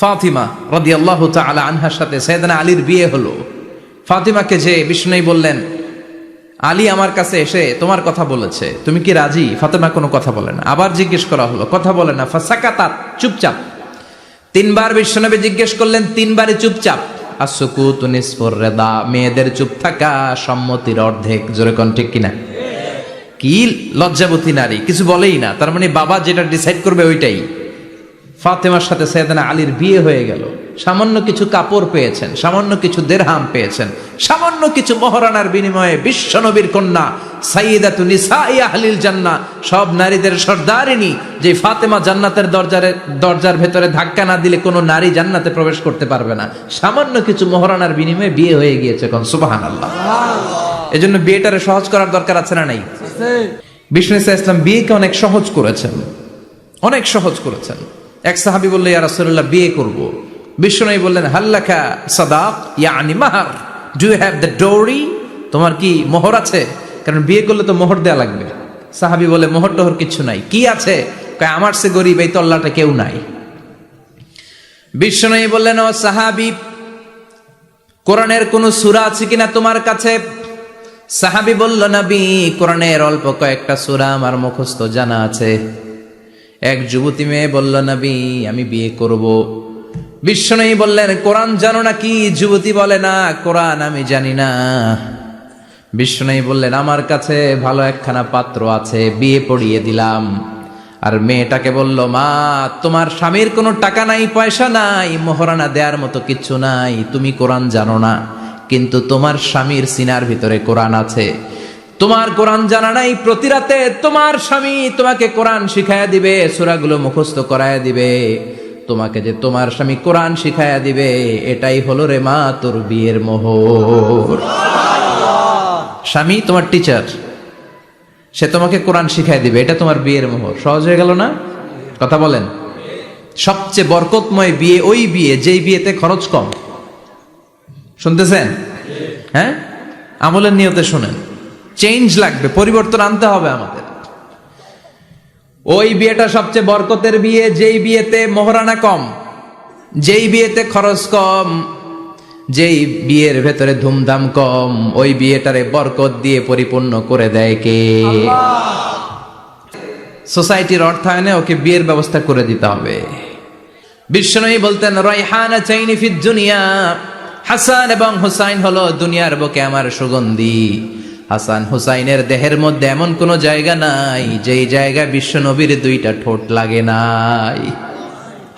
ফাতিমা রদি আল্লাহ তালা আনহার সাথে সৈয়দনা আলীর বিয়ে হলো। ফাতিমাকে যে বিষ্ণুই বললেন, আলী আমার কাছে এসে তোমার কথা বলেছে, তুমি কি রাজি? ফাতেমা কোনো কথা বলে না। আবার জিজ্ঞেস করা হলো, কথা বলে না। ফাসাকাতাত, চুপচাপ। তিনবার বিশ্বনবী জিজ্ঞেস করলেন, তিনবারই চুপচাপ? আসুকুত নিসফর রেদা, মেয়েদের চুপ থাকা সম্মতির অর্ধেক। জোরে কোন ঠিক কিনা? কি লজ্জাবতী নারী, কিছু বলেই না। তার মানে বাবা যেটা ডিসাইড করবে ওইটাই। ফাতেমার সাথে সৈয়দনা আলীর বিয়ে হয়ে গেল। সামান্য কিছু কাপড় পেয়েছেন সামান্য কিছু দেরহাম পেয়েছেন সামান্য কিছু মহারানার বিনিময়ে বিশ্বনবীর কন্যা সাইয়েদাতু নিসাইয়া হালিল জান্না সব নারীদের সর্দারিনী যে ফাতেমা জান্নাতের দরজার দরজার ভেতরে ধাক্কা না দিলে কোনো নারী জান্নাতে প্রবেশ করতে পারবে না। সামান্য কিছু মহারানার বিনিময়ে বিয়ে হয়ে গিয়েছে এখন কোন সুবহানাল্লাহ। এজন্য বিয়েটারে সহজ করার দরকার আছে না নাই? বিষ্ণু ইসা ইসলাম বিয়েকে অনেক সহজ করেছেন। অনেক সহজ করেছেন। এক সাহাবি বলল, ইয়া রাসূলুল্লাহ, বিয়ে করব। বিষ্ণু বললেন, হাল্লাকা সাদাক, ইয়ানি মাহার। ডু হ্যাভ দ্য ডোরি তোমার কি মোহর আছে? কারণ বিয়ে করলে তো মোহর দেয়া লাগবে। সাহাবি বলে, মোহর টোহর কিছু নাই। কি আছে? আমার সে গরিব, এই তল্লাটা কেউ নাই। বিষ্ণু বললেন, ও সাহাবি, কোরআনের কোন সূরা আছে কিনা তোমার কাছে? সাহাবি বলল, নবী, কোরআনের অল্প কয়েকটা সুরা আমার মুখস্থ জানা আছে। এক যুবতী মেয়ে বলল, নবী, আমি বিয়ে করব। বিশ্বনয়ী বললেন, কোরআন জানো না কি? যুবতী বলে, না, কোরআন আমি জানি না। বিশ্বনয়ী বললেন, আমার কাছে ভালো একখানা পাত্র আছে, বিয়ে পড়িয়ে দিলাম। আর মেয়েটাকে বলল, মা, তোমার স্বামীর কোনো টাকা নাই, পয়সা নাই, মোহরানা দেওয়ার মতো কিচ্ছু নাই, তুমি কোরআন জানো না। কিন্তু তোমার স্বামীর সিনার ভিতরে কোরআন আছে। তোমার কোরআন জানা নাই, প্রতি রাতে তোমার স্বামী তোমাকে কোরআন শিখায়া দিবে, সূরাগুলো মুখস্থ করায়া দিবে। তোমাকে যে তোমার স্বামী কোরআন শিখায়া দিবে, এটাই হলো রে মা, তোর বিয়ের মোহর। স্বামী তোমার টিচার সে তোমাকে কোরআন শিখাই দিবে, এটা তোমার বিয়ের মোহর। সহজ হয়ে গেল না? কথা বলেন। সবচেয়ে বরকতময় বিয়ে ওই বিয়ে, যেই বিয়েতে খরচ কম। শুনতেছেন? হ্যাঁ? আমলের নিয়তে শুনেন। চেঞ্জ লাগবে পরিবর্তন আনতে হবে আমাদের। ওই বিয়েটা সবচেয়ে বরকতের বিয়ে যেই বিয়েতে মোহরানা কম যেই বিয়েতে খরচ কম যেই বিয়ের ভেতরে ধুমধাম কম ওই বিয়েটারে বরকত দিয়ে পরিপূর্ণ করে দেয় কে? সোসাইটির অর্থায়নে ওকে বিয়ের ব্যবস্থা করে দিতে হবে। বিশ্বনয়ী বলতেন রয়হানা চাইনি ফিদ দুনিয়া হাসান এবং হুসাইন হলো দুনিয়ার বুকে আমার সুগন্ধি। হাসান হুসাইনের দেহের মধ্যে এমন কোনো জায়গা নাই, যেই জায়গায় বিশ্বনবীর দুইটা ঠোঁট লাগে নাই।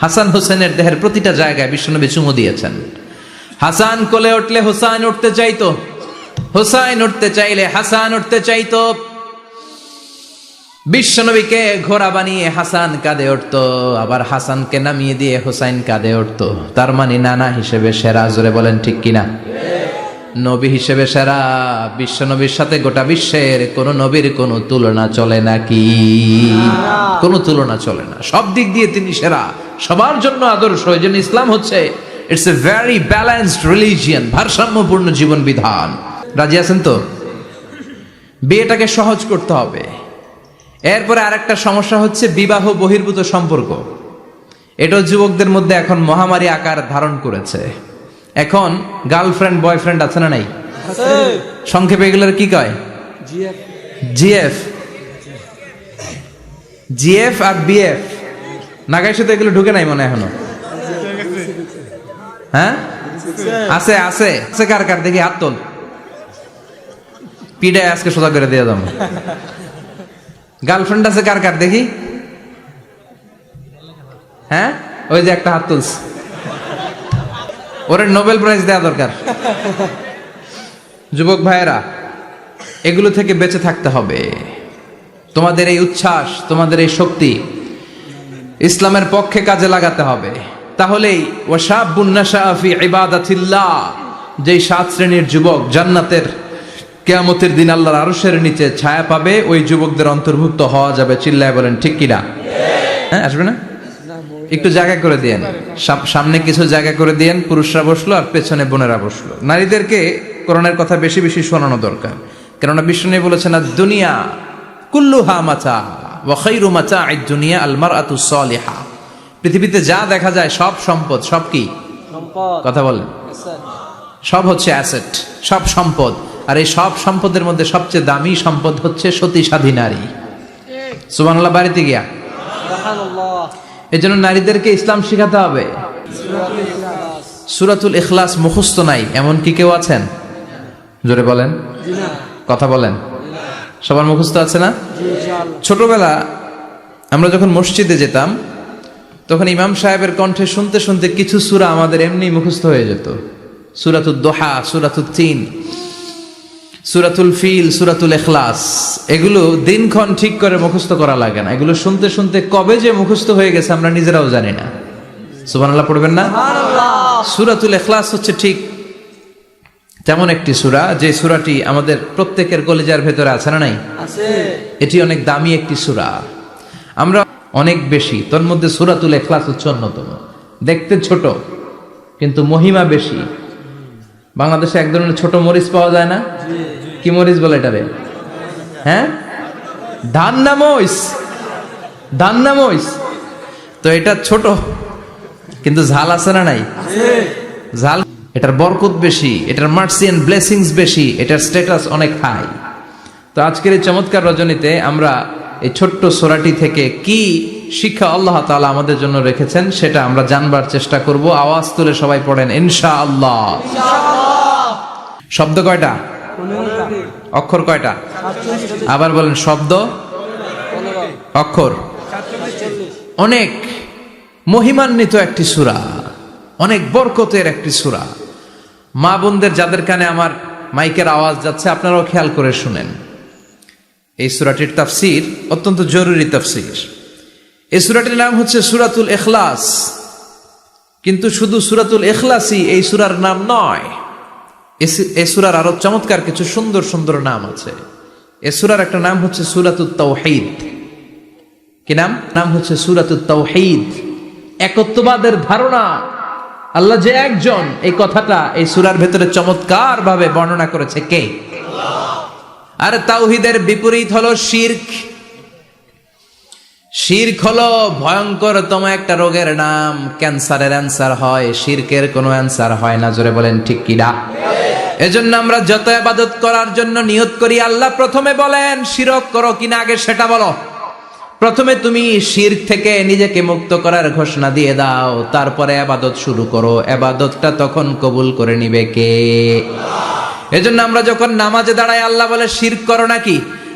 হাসান হুসেনের দেহের প্রতিটা জায়গায় বিশ্বনবী চুমু দিয়েছেন। হাসান কোলে উঠলে হুসাইন উঠতে চাইতো। হুসাইন উঠতে চাইলে হাসান উঠতে চাইতো। বিশ্বনবীকে ঘোড়া বানিয়ে হাসান কাঁদে উঠত, আবার হাসানকে নামিয়ে দিয়ে হুসাইন কাঁদে উঠত। তার মানে নানা হিসেবে সেরা, জোরে বলেন ঠিক কিনা? নবী হিসেবে সেরা বিশ্ব নবীর সাথে গোটা বিশ্বের কোন নবীর কোনো তুলনা চলে নাকি কোনো তুলনা চলে না। সব দিক দিয়ে তিনি সেরা। সবার জন্য আদর্শ, এই জন্য ইসলাম হচ্ছে it's a very balanced religion ভারসাম্যপূর্ণ জীবন বিধান। রাজি আছেন তো? বিয়েটাকে সহজ করতে হবে। এরপরে আরেকটা সমস্যা হচ্ছে বিবাহ বহির্ভূত সম্পর্ক। এটা যুবকদের মধ্যে এখন মহামারী আকার ধারণ করেছে। এখন গার্লফ্রেন্ড বয়ফ্রেন্ড আছে না নাই? সংক্ষেপে এগুলোর কি কয়? জিএফ। জিএফ। আর বিএফ। নাগাই সাথে এগুলো ঢুকে নাই মনে এখনও? হ্যাঁ? আছে আছে। আছে কার কার? দেখি হাত তোল। পিডায় আজকে সোজা করে দিয়ে যাব গার্লফ্রেন্ড আছে কার কার? দেখি। হ্যাঁ? ওই যে একটা হাত তুলছে। ওরে নোবেল প্রাইজ দেওয়া দরকার। যুবক ভাইয়েরা, এগুলো থেকে বেঁচে থাকতে হবে। তোমাদের এই উচ্ছ্বাস, তোমাদের এই শক্তি ইসলামের পক্ষে কাজে লাগাতে হবে। তাহলেই ওয়াসাবুন্নাশাফি ইবাদাতিল্লাহ, যেই সাত শ্রেণির যুবক জান্নাতের কেয়ামতের দিন আল্লাহর আরশের নিচে ছায়া পাবে, ওই যুবকদের অন্তর্ভুক্ত হওয়া যাবে। চিল্লায় বলেন, ঠিক কিনা? হ্যাঁ আসবে না? একটু জায়গা করে দিয়েন। সাম- সামনে কিছু জায়গা করে দিয়েন পুরুষরা বসল আর পেছনে বোনেরা বসল। নারীদেরকে করোনার কথা বেশি বেশি শোনানো দরকার। কেননা বিষ্ণু বলেছেন আর দুনিয়া কুল্লুহা মাচা ওয়াখাইরু মাচা আই দুনিয়া আলমার আতু সলিহা। পৃথিবীতে যা দেখা যায় সব সম্পদ সব কি? কথা বলেন। সব হচ্ছে অ্যাসেট সব সম্পদ। আর এই সব সম্পদের মধ্যে সবচেয়ে দামি সম্পদ হচ্ছে সতী স্বাধী নারী সুবাংলা বাড়িতে গিয়া। এই জন্য নারীদেরকে ইসলাম শেখাতে হবে। সুরাতুল ইখলাস মুখস্থ নাই, এমন কি কেউ আছেন? জোরে বলেন। কথা বলেন। সবার মুখস্থ আছে না? ছোটবেলা আমরা যখন মসজিদে যেতাম, তখন ইমাম সাহেবের কণ্ঠে শুনতে শুনতে কিছু সুরা আমাদের এমনি মুখস্থ হয়ে যেত। সুরাতুল দোহা সুরাতুল ফিল সুরাতুল এখলাস এগুলো দিনক্ষণ ঠিক করে মুখস্থ করা লাগে না। এগুলো শুনতে শুনতে কবে যে মুখস্থ হয়ে গেছে আমরা নিজেরাও জানি না। সুবহানাল্লাহ পড়বেন না? সুরাতুল এখলাস হচ্ছে ঠিক তেমন একটি সুরা যে সুরাটি আমাদের প্রত্যেকের কলেজার ভেতরে আছে না নাই? এটি অনেক দামি একটি সুরা। আমরা অনেক বেশি তোর মধ্যে সুরাতুল এখলাস হচ্ছে অন্যতম। দেখতে ছোট কিন্তু মহিমা বেশি। বাংলাদেশে এক ধরনের ছোট মরিচ পাওয়া যায় না? কি মরিচ বলে এটারে হ্যাঁ? ধান্না মরিচ। ধান্না মরিচ। তো এটা ছোট, কিন্তু ঝাল আছে না নাই? ঝাল। এটার বরকত বেশি, এটার মার্সি এন্ড ব্লেসিংস বেশি, এটার স্ট্যাটাস অনেক হাই তো আজকের এই চমৎকার রজনীতে আমরা এই ছোট্ট সোরাটি থেকে কি শিক্ষা আল্লাহ তাআলা আমাদের জন্য রেখেছেন, সেটা আমরা জানবার চেষ্টা করব। আওয়াজ তুলে সবাই পড়েন ইনশা আল্লাহ শব্দ কয়টা? অক্ষর কয়টা? আবার বলেন, শব্দ? অক্ষর? অনেক মহিমান্বিত একটি সুরা, অনেক বরকতের একটি সুরা। মা বোনদের যাদের কানে আমার মাইকের আওয়াজ যাচ্ছে, আপনারাও খেয়াল করে শুনেন। এই সুরাটির তাফসির অত্যন্ত জরুরি তাফসির। এই সুরাটির নাম হচ্ছে সুরাতুল এখলাস কিন্তু শুধু সুরাতুল এখলাসই এই সুরার নাম নয় এই সুরার আরও চমৎকার কিছু সুন্দর সুন্দর নাম আছে। এ সুরার একটা নাম হচ্ছে সুরাতুল তাওহীদ। কি নাম? নাম হচ্ছে সুরাতুত তাওহীদ। একত্ববাদের ধারণা। আল্লাহ যে একজন, এই কথাটা এই সুরার ভেতরে চমৎকার ভাবে বর্ণনা করেছে কে? আর তাওহিদের বিপরীত হলো শিরক। শিরক হলো ভয়ঙ্করতম একটা রোগের নাম। ক্যান্সারের অ্যান্সার হয়, শিরকের কোনো অ্যান্সার হয় না, জোরে বলেন ঠিক কিনা এজন্য আমরা যত আবাদত করার জন্য নিয়ত করি, আল্লাহ প্রথমে বলেন, শিরক করো কিনা আগে সেটা বলো। প্রথমে তুমি শির থেকে নিজেকে মুক্ত করার ঘোষণা দিয়ে দাও, তারপরে আবাদত শুরু করো। আবাদতটা তখন কবুল করে নিবে কে? এজন্য আমরা যখন নামাজে দাঁড়াই, আল্লাহ বলে, শির করো নাকি?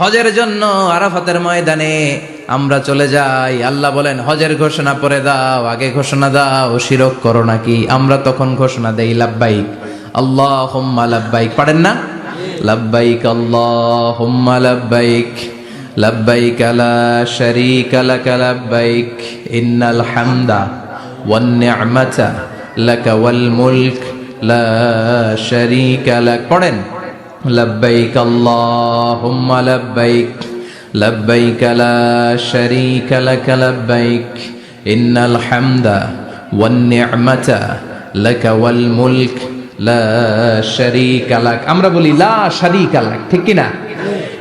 হজের জন্য আরাফাতের ময়দানে আমরা চলে যাই। আল্লাহ বলেন, হজের ঘোষণা পরে দাও, আগে ঘোষণা দাও, শিরক করো নাকি? আমরা তখন ঘোষণা দেই, লাব্বাইক। আল্লাহ হুম্মা লাব্বাইক। পারেন না? লাব্বাইক আল্লাহ হুম্মা লাব্বাইক। লাব্বাইক, লা শারীকা লাক লাব্বাইক। ইন্নাল হামদা ওয়ান নি'মাতা লাকা ওয়াল মুলক। লা শারীকা লাক পড়েন لبيك اللهم لبيك لبيك لا شريك لك لبيك إن الحمد والنعمة لك والملك لا شريك لك আমরা বলি লা শারীকা লাক ঠিক কি না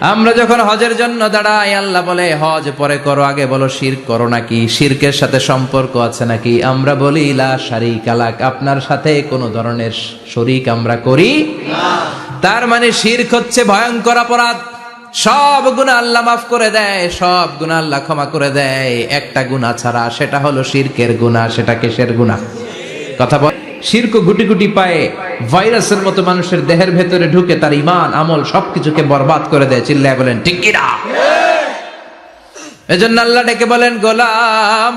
আমরা যখন হজের জন্য দাঁড়াই আল্লাহ বলে হজ পরে করো আগে বলো শিরক করো নাকি শিরকের সাথে সম্পর্ক আছে নাকি আমরা বলি লা শারীকা লাক আপনার সাথে কোনো ধরনের শরিক আমরা করি তার মানে শিরক হচ্ছে ভয়ঙ্কর অপরাধ। সব গুণা আল্লাহ মাফ করে দেয়, সব গুণা আল্লাহ ক্ষমা করে দেয়। একটা গুণা ছাড়া সেটা হলো শিরকের গুণা সেটা কেসের গুণা কথা বল। শির্ক গুটি গুটি পায়ে ভাইরাসের মতো মানুষের দেহের ভেতরে ঢুকে তার ইমান আমল সবকিছুকে বরবাদ করে দেয়। চিল্লায় বলেন কিনা এজন্য আল্লাহ ডেকে বলেন, গোলাম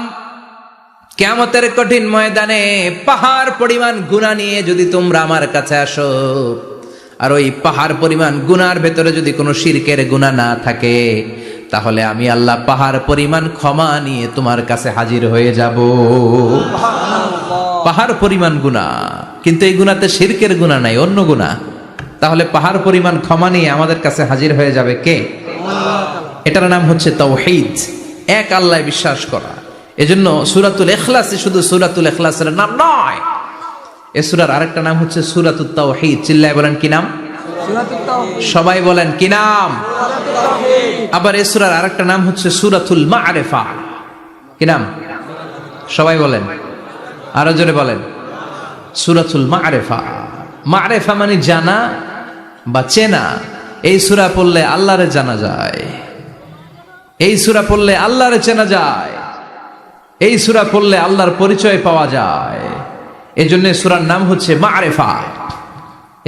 কেমতের কঠিন ময়দানে পাহাড় পরিমাণ গুণা নিয়ে যদি তোমরা আমার কাছে আসো আর ওই পাহাড় পরিমাণ গুনার ভেতরে যদি কোনো শিরকের গুণা না থাকে তাহলে আমি আল্লাহ পাহাড় পরিমাণ ক্ষমা নিয়ে তোমার কাছে হাজির হয়ে যাব। পাহাড় পরিমাণ গুণা কিন্তু এই গুণাতে শিরকের গুণা নাই অন্য গুণা তাহলে পাহাড় পরিমাণ ক্ষমা নিয়ে আমাদের কাছে হাজির হয়ে যাবে কে? এটার নাম হচ্ছে তৌহিদ। এক আল্লাহ বিশ্বাস করা। এজন্য সুরাতুল এখলাসে শুধু সুরাতুল এখলাসের নাম নয় এ সুরার আরেকটা নাম হচ্ছে সুরাতুল তাওহীদ। চিল্লায় বলেন কি নাম? সবাই বলেন কি নাম? আবার এ সুরার আরেকটা নাম হচ্ছে সুরাতুল মারেফা। কি নাম? সবাই বলেন। আরও জোরে বলেন। সুরাতুল মারেফা। মারেফা মানে জানা বা চেনা। এই সুরা পড়লে আল্লাহরে জানা যায়। এই সুরা পড়লে আল্লাহরে চেনা যায়। এই সুরা পড়লে আল্লাহর পরিচয় পাওয়া যায়। এই জন্য সুরার নাম হচ্ছে মারেফা।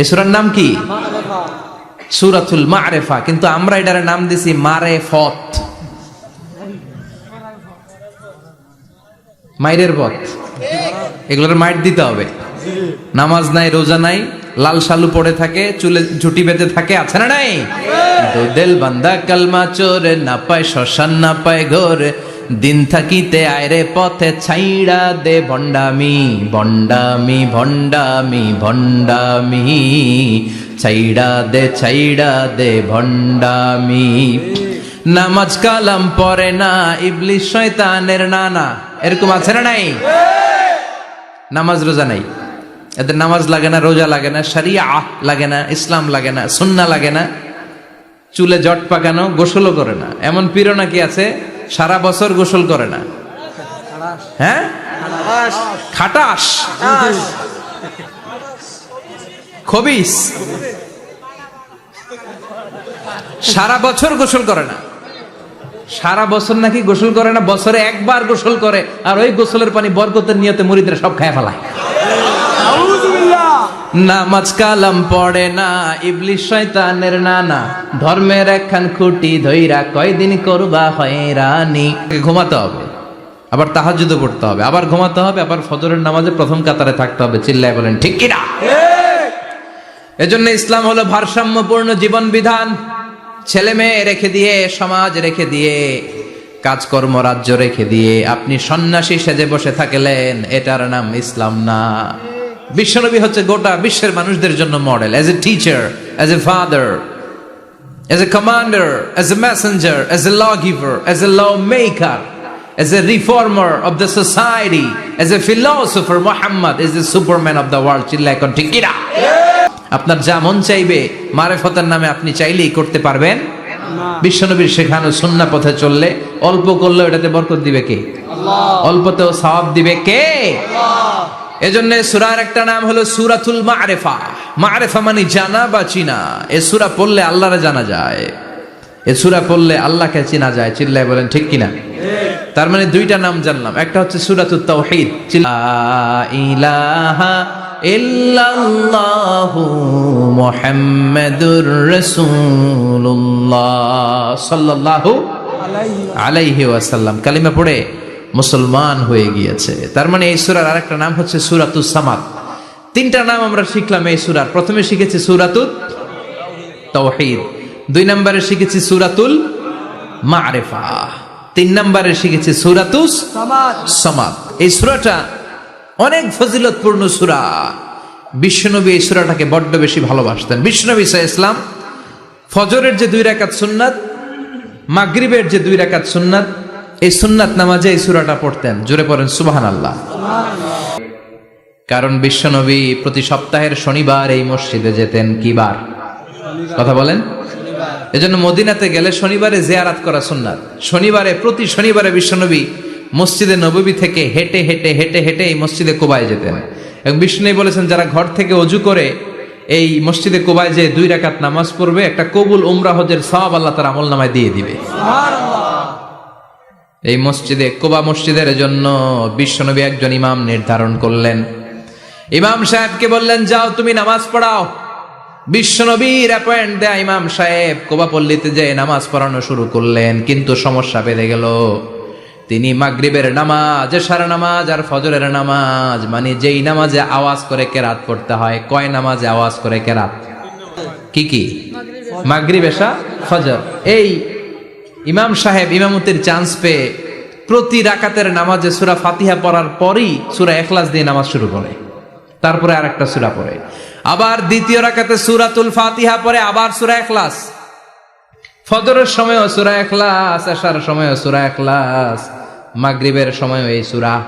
এই সুরার নাম কি? সুরাতুল মারেফা। কিন্তু আমরা এটার নাম দিছি মারে ফত মাইরের পথ। এগুলোর মাইট দিতে হবে। নামাজ নাই, রোজা নাই, লাল শালু পড়ে থাকে, চুলে ঝুটি বেঁধে থাকে, আছে না নাই? দুদেল বান্দা কালমা চোর, না পায় শ্মশান, না পায় ঘোর। দিন থাকিতে আয়রে পথে ছাইড়া দে ভণ্ডামি ভণ্ডামি ভণ্ডামি ভণ্ডামি। ছাইড়া দে ছাইড়া দে ভণ্ডামি। নামাজ কালাম পরে না ইবলিশ শয়তানের নানা। এরকম আছে না নাই? নামাজ রোজা নাই। এদের নামাজ লাগে না, রোজা লাগে না সারিয়া লাগে না, ইসলাম লাগে না, সুন্না লাগে না। চুলে জট পাকানো, গোসলও করে না। এমন পীর নাকি আছে? সারা বছর গোসল করে না। হ্যাঁ? খাটাস। খবিস। সারা বছর গোসল করে না। সারা বছর নাকি গোসল করে না বছরে একবার গোসল করে আর ওই গোসলের পানি বরকতের নিয়তে মুড়িদের সব খায় ফেলায়। নামাজ কালাম পড়ে না ইবলিশ শয়তানের নানা। ধর্মের একখান খুঁটি ধইরা কয়দিন করবা হয়রানি। ঘুমাতে হবে আবার তাহাজুদও পড়তে হবে আবার ঘুমাতে হবে আবার ফজরের নামাজে প্রথম কাতারে থাকতে হবে চিল্লায় বলেন ঠিক কিনা এজন্য ইসলাম হলো ভারসাম্যপূর্ণ জীবন বিধান ছেলে মেয়ে রেখে দিয়ে সমাজ রেখে দিয়ে কাজকর্ম রাজ্য রেখে দিয়ে আপনি সন্ন্যাসী সেজে বসে থাকলেন এটার নাম ইসলাম না। বিশ্বনবী হচ্ছে গোটা বিশ্বের মানুষদের জন্য model as a teacher as a father as a commander, as a messenger, as a lawgiver, as a lawmaker, as a reformer of the society, as a philosopher, Muhammad is the superman of the world. চিল্লা এখন ঠিক কিনা? আপনার যা মন চাইবে মারেফতের নামে আপনি চাইলেই করতে পারবেন। বিশ্বনবীর শেখানো সুন্না পথে চললে অল্প করলেও এটাতে বরকত দিবে কে? অল্পতেও সওয়াব দিবে কে? এজন্য সুরার একটা নাম হলো সুরাতুল মারেফা। মারেফা মানে জানা বা চিনা। এ সুরা পড়লে আল্লাহরে জানা যায়। এ সুরা পড়লে আল্লাহকে চিনা যায়। চিল্লায় বলেন, ঠিক কিনা? তার মানে দুইটা নাম জানলাম। একটা হচ্ছে সুরাতুত তাওহীদ। ইলাহা ইল্লাল্লাহু মুহাম্মাদুর রাসূলুল্লাহ সাল্লাল্লাহু আলাইহি ওয়াসাল্লাম। কালিমা পড়ে মুসলমান হয়ে গিয়েছে। তার মানে এই সুরার আরেকটা নাম হচ্ছে সুরাতুস সামাদ। তিনটা নাম আমরা শিখলাম এই সুরার। প্রথমে শিখেছি সুরাতুত তাওহীদ। দুই নম্বরে শিখেছি সুরাতুল মারেফা। তিন নম্বরে শিখেছি সুরাতুস সামাদ। এই সুরাটা অনেক ফজিলতপূর্ণ সুরা। বিশ্বনবী এই সুরাটাকে বড্ড বেশি ভালোবাসতেন। বিশ্বনবী সাহা ইসলাম ফজরের যে দুই রাকাত সুন্নাত, মাগরিবের যে দুই রাকাত সুন্নাত এই সুন্নাত নামাজে এই সুরাটা পড়তেন। জোরে পড়েন সুবাহান আল্লাহ কারণ বিশ্বনবী প্রতি সপ্তাহের শনিবার এই মসজিদে যেতেন কি বার? কথা বলেন। এজন্য মদিনাতে গেলে শনিবারে জিয়ারাত করা সুন্নাত। শনিবারে, প্রতি শনিবারে বিশ্বনবী মসজিদে নববী থেকে হেঁটে হেঁটে হেঁটে হেঁটে এই মসজিদে কোবায় যেতেন। এবং বিষ্ণু বলেছেন, যারা ঘর থেকে অজু করে এই মসজিদে কোবায় যে দুই রাকাত নামাজ পড়বে, একটা কবুল উমরা হজের সওয়াব আল্লাহ তার আমল নামায় দিয়ে দিবে। এই মসজিদে কোবা মসজিদের জন্য বিশ্বনবী একজন ইমাম নির্ধারণ করলেন। ইমাম সাহেবকে বললেন, যাও, তুমি নামাজ পড়াও। বিশ্বনবীর অ্যাপয়েন্ট দেয়া ইমাম সাহেব কোবা পল্লীতে যে নামাজ পড়ানো শুরু করলেন, কিন্তু সমস্যা বেড়ে গেল। তিনি মাগরিবের নামাজ সারা নামাজ আর ফজরের নামাজ মানে যেই নামাজে আওয়াজ করে কেরাত পড়তে হয়, কয় নামাজে আওয়াজ করে কেরাত? কি কি? মাগরিব, এশা, ফজর। এই ইমাম সাহেব ইমামতির চান্স পেয়ে প্রতি রাকাতের নামাজে সুরা ফাতিহা পড়ার পরই সুরা এখলাস দিয়ে নামাজ শুরু করে। তারপরে আর একটা সুরা পড়ে। আবার দ্বিতীয় রাকাতে সুরাতুল ফাতিহা পরে আবার সুরা এখলাস ফজরের সময়ও সুরা ইখলাস, আশার সময়ও সুরা ইখলাস, মাগরিবের সময়ও এই সুরা।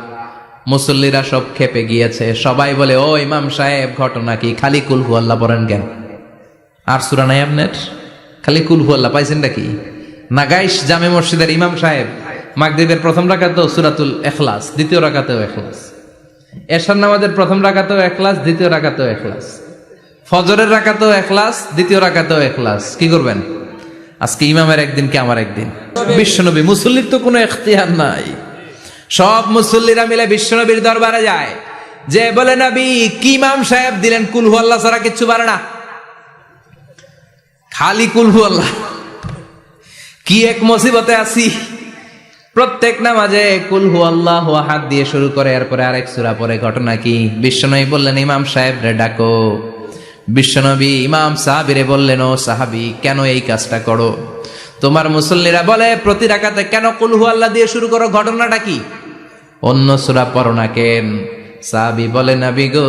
মুসল্লিরা সব খেপে গিয়েছে। সবাই বলে, ও ইমাম সাহেব, ঘটনা কি? খালি কুলহু আল্লাহ পড়েন কেন? আর সুরা নাই আপনার খালি কুলহু আল্লাহ পাইছেন নাকি নাগাইশ জামে মসজিদের ইমাম সাহেব, মাগরিবের প্রথম রাকাতেও সূরাতুল ইখলাস, দ্বিতীয় রাকাতেও ইখলাস। এশার নামাজের প্রথম রাকাতেও এখলাস দ্বিতীয় রাকাতেও এখলাস ফজরের রাকাতেও এখলাস দ্বিতীয় রাকাতেও এখলাস কি করবেন? আজকে ইমামের একদিন কে আমার একদিন? বিশ্বনবী, মুসল্লির তো কোনো এখতিয়ার নাই। সব মুসল্লিরা মিলে বিশ্বনবীর দরবারে যায়। যে বলে, নবী, কি ইমাম সাহেব দিলেন? কুলহু আল্লাহ ছাড়া কিচ্ছু পারে না। খালি কুলহু আল্লাহ কি এক মুসিবতে আছি? প্রত্যেক নামাজে কুলহু আল্লাহ হাত দিয়ে শুরু করে, এরপরে আরেক সুরা পরে, ঘটনা কি? বিশ্বনবী বললেন, ইমাম সাহেব রে ডাকো। বিশ্বনবী ইমাম সাহাবিরে বললেন, ও সাহাবি, কেন এই কাজটা করো? তোমার মুসল্লিরা বলে, প্রতি রাকাতে কেন কুলহু আল্লাহ দিয়ে শুরু করো? ঘটনাটা কি? অন্য সুরা পড়ো না কেন? সাহাবি বলে, নাবি গো,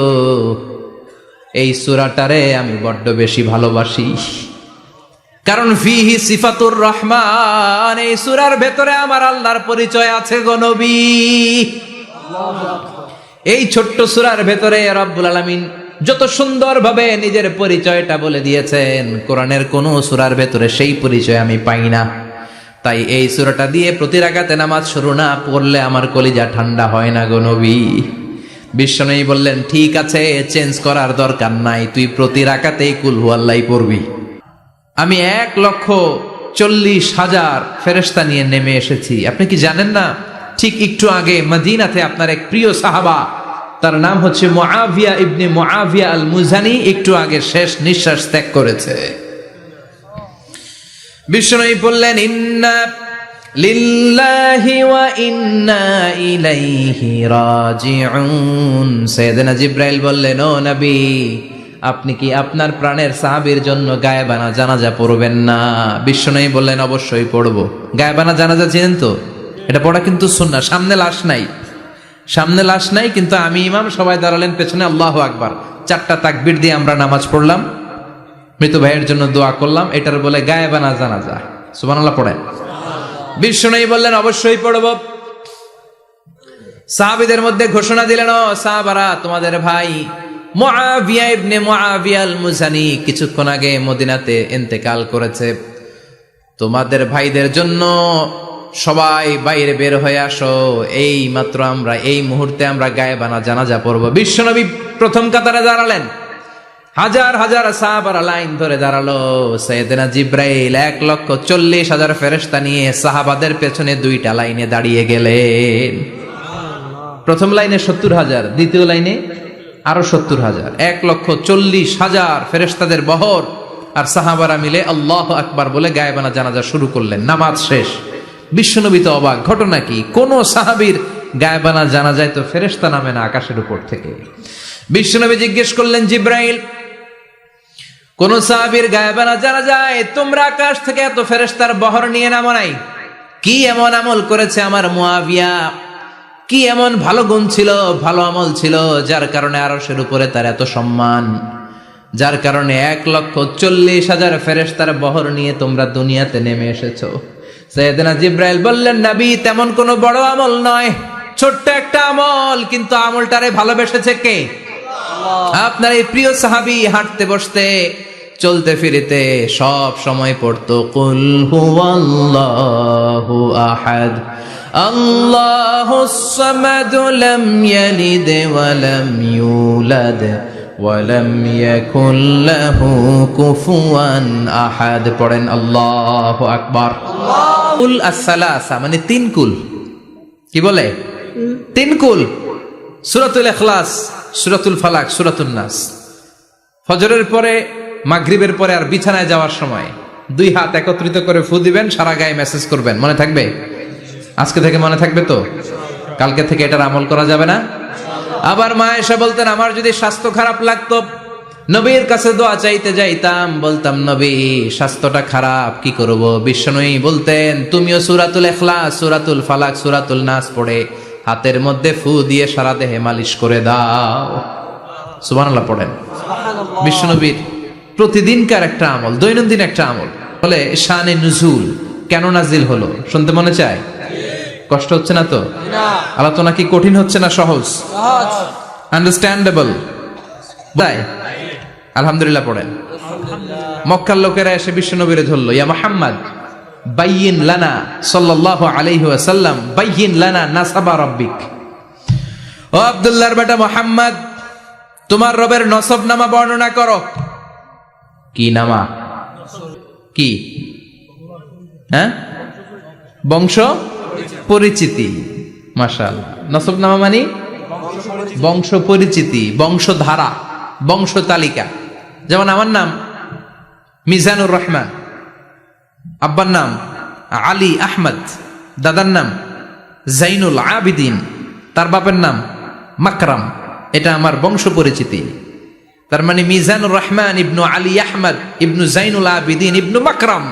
এই সুরাটারে আমি বড্ড বেশি ভালোবাসি। কারণ ফিহি সিফাতুর রহমান, এই সুরার ভেতরে আমার আল্লাহর পরিচয় আছে গো নবী। এই ছোট্ট সুরার ভেতরে রব্বুল আলামিন যত সুন্দরভাবে নিজের পরিচয়টা বলে দিয়েছেন, কোরআনের কোন সুরার ভেতরে সেই পরিচয় আমি পাই না। তাই এই সুরাটা দিয়ে প্রতি রাগাতে নামাজ শুরু না পড়লে আমার কলিজা ঠান্ডা হয় না গো নবী। বিশ্বনয়ী বললেন, ঠিক আছে, চেঞ্জ করার দরকার নাই, তুই প্রতি রাকাতেই কুলহু আল্লাহ পড়বি। আমি এক লক্ষ চল্লিশ হাজার ফেরেস্তা নিয়ে নেমে এসেছি। আপনি কি জানেন না? ঠিক একটু আগে মদিনাতে আপনার এক প্রিয় সাহাবা, তার নাম হচ্ছে মুআভিয়া ইবনে মুআভিয়া আল মুজানি একটু আগে শেষ নিঃশ্বাস ত্যাগ করেছে। বিষ্ণু বললেন, ইন্না লিল্লাহি ওয়া ইন্না ইলাইহি রাজিউন। সাইয়েদনা জিব্রাইল বললেন, ও নবী আপনি কি আপনার প্রাণের সাহাবীর জন্য গায়েবানা জানাজা পড়বেন না? বিশ্বনয়ী বললেন, অবশ্যই পড়ব। গায়েবানা জানাজা চেনেন তো? এটা পড়া কিন্তু সুন্না সামনে লাশ নাই। সামনে লাশ নাই, কিন্তু আমি ইমাম, সবাই দাঁড়ালেন পেছনে, আল্লাহ আকবার। চারটা তাকবির দিয়ে আমরা নামাজ পড়লাম। মৃত ভাইয়ের জন্য দোয়া করলাম, এটার বলে গায়েবানা জানাজা। সুবহানাল্লাহ, পড়েন। বিশ্বনয়ী বললেন, অবশ্যই পড়ব। সাহাবিদের মধ্যে ঘোষণা দিলেন, ও সাহাবারা, তোমাদের ভাই মুআবিয়া ইবনে মুআবিয়া আল মুজানি কিছুক্ষণ আগে মদিনাতে ইন্তেকাল করেছে। তোমাদের ভাইদের জন্য সবাই বাইরে বের হয়ে আসো। এই মাত্র আমরা, এই মুহূর্তে আমরা গায়েবানা জানাজা পড়ব। বিশ্বনবী প্রথম কাতারে দাঁড়ালেন। হাজার হাজার সাহাবারা লাইন ধরে দাঁড়াল। সৈয়দনা জিব্রাইল এক লক্ষ চল্লিশ হাজার ফেরেস্তা নিয়ে সাহাবাদের পেছনে দুইটা লাইনে দাঁড়িয়ে গেলেন। প্রথম লাইনে সত্তর হাজার, দ্বিতীয় লাইনে আরও সত্তর হাজার। এক লক্ষ চল্লিশ হাজার ফেরেস্তাদের বহর। আর সাহাবারা মিলে আল্লাহ আকবার বলে গায়েবানা জানাজা শুরু করলেন। নামাজ শেষ। বিশ্বনবী তো অবাক। ঘটনা কি? কোন সাহাবীর গায়েবানা জানা যায় তো ফেরেস্তা নামে না আকাশের উপর থেকে। বিশ্বনবী জিজ্ঞেস করলেন, জিব্রাইল, কোন সাহাবীর গায়েবানা জানা যায় তোমরা আকাশ থেকে এত ফেরেস্তার বহর নিয়ে নামো নাই? কি এমন আমল করেছে আমার মুয়াবিয়া? কি এমন ভালো গুণ ছিল, ভালো আমল ছিল, যার কারণে আরশের উপরে তার এত সম্মান? যার কারণে এক লক্ষ চল্লিশ হাজার ফেরেস্তার বহর নিয়ে তোমরা দুনিয়াতে নেমে এসেছ। সৈয়দনা জিব্রাইল বললেন, নবী, তেমন কোনো বড় আমল নয়। ছোট্ট একটা আমল, কিন্তু আমলটারে ভালোবেসেছে কে? আপনার এই প্রিয় সাহাবি হাঁটতে বসতে চলতে ফিরিতে সব সময় পড়তো, কুল হুয়াল্লাহু আহাদ, আল্লাহু কুফুয়ান আহাদ। আকবার। কুল মানে তিন কুল। কি বলে? তিন কুল। সুরাতুল ইখলাস, সুরাতুল ফালাক সুরাতুল নাস। ফজরের পরে মাগরিবের পরে আর বিছানায় যাওয়ার সময় দুই হাত একত্রিত করে ফু দিবেন, সারা গায়ে মেসেজ করবেন। মনে থাকবে? আজকে থেকে মনে থাকবে তো? কালকে থেকে এটার আমল করা যাবে না? আবার মা এসে বলতেন, আমার যদি স্বাস্থ্য খারাপ লাগতো, নবীর কাছে দোয়া চাইতে যাইতাম। বলতাম, নবী, স্বাস্থ্যটা খারাপ, কি করব? বিশ্বনয়ী বলতেন, তুমিও সুরাতুল এখলাস সুরাতুল ফালাক, সুরাতুল নাস পড়ে হাতের মধ্যে ফু দিয়ে সারা দেহে মালিশ করে দাও। সুবহানাল্লাহ পড়েন। বিশ্বনবীর প্রতিদিনকার একটা আমল, দৈনন্দিন একটা আমল। বলে শানে নুজুল, কেন নাজিল হলো? শুনতে মনে চায়? কষ্ট হচ্ছে না তো? আলোচনা কি কঠিন হচ্ছে না সহজ? আন্ডারস্ট্যান্ডেবল তাই? আলহামদুলিল্লাহ পড়েন। মক্কার লোকেরা এসে বিশ্বনবীরে ধরলো, ইয়া মোহাম্মদ বাইয়িন লানা সাল্লাল্লাহু আলাইহি ওয়াসাল্লাম বাইয়িন লানা নাসাবা রাব্বিক। ও আব্দুল্লাহর বেটা মোহাম্মদ, তোমার রবের নসব নামা বর্ণনা করো। কি নামা? কি? হ্যাঁ? বংশ? পরিচিতি। মাশাল নসব নামা মানে? বংশ পরিচিতি, বংশধারা, বংশ তালিকা। যেমন আমার নাম মিজানুর রহমান। আব্বার নাম আলী আহমদ। দাদার নাম জাইনুল আবিদিন। তার বাপের নাম মাকরাম। এটা আমার বংশ পরিচিতি। তার মানে মিজানুর রহমান ইবনু আলী আহমদ ইবনু জাইনুল আবিদিন ইবনু মাকরাম।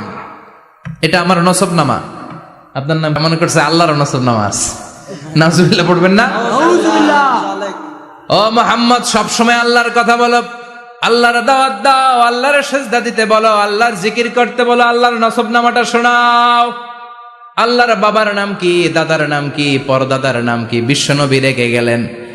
এটা আমার নসব নামা আপনার নাম মনে করছে আল্লাহর নসব নামাজ নাজুবিল্লাহ পড়বেন না? ও মোহাম্মদ, সবসময় আল্লাহর কথা বলো। আল্লাহর দাওয়াত দাও, আল্লাহর সেজদা দিতে বলো, আল্লাহর জিকির করতে বলো, আল্লাহর নসব নামাটা শোনাও। আল্লাহর বাবার নাম কি, দাদার নাম কি, পরদাদার নাম কি, বিশ্বনবী রেগে গেলেন।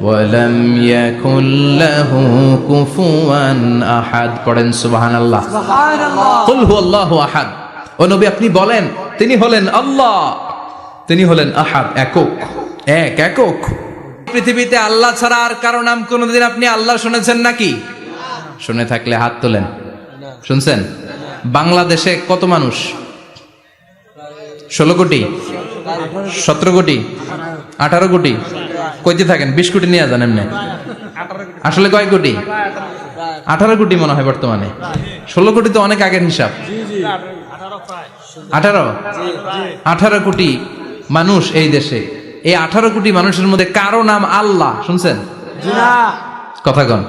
ওয়া লাম ইয়াকুল লাহু কুফুয়ান আহাদ। পড়েন সুবহানাল্লাহ। কুল হুয়াল্লাহু আহাদ। ও নবী আপনি বলেন তিনি হলেন আল্লাহ তিনি হলেন আহাদ একক এক একক। পৃথিবীতে আল্লাহ ছাড়া আর কারও নাম কোনোদিন আপনি আল্লাহ শুনেছেন নাকি? শুনে থাকলে হাত তোলেন। শুনছেন? বাংলাদেশে কত মানুষ? ষোলো কোটি সতেরো কোটি আঠারো কোটি কইতে থাকেন বিশ কোটি নিয়ে যান এমনি। আসলে কয় কোটি? আঠারো কোটি মনে হয় বর্তমানে। ষোলো কোটি তো অনেক আগের হিসাব। আঠারো? আঠারো কোটি মানুষ এই দেশে। এই আঠারো কোটি মানুষের মধ্যে কারও নাম আল্লাহ শুনছেন? কথা কন।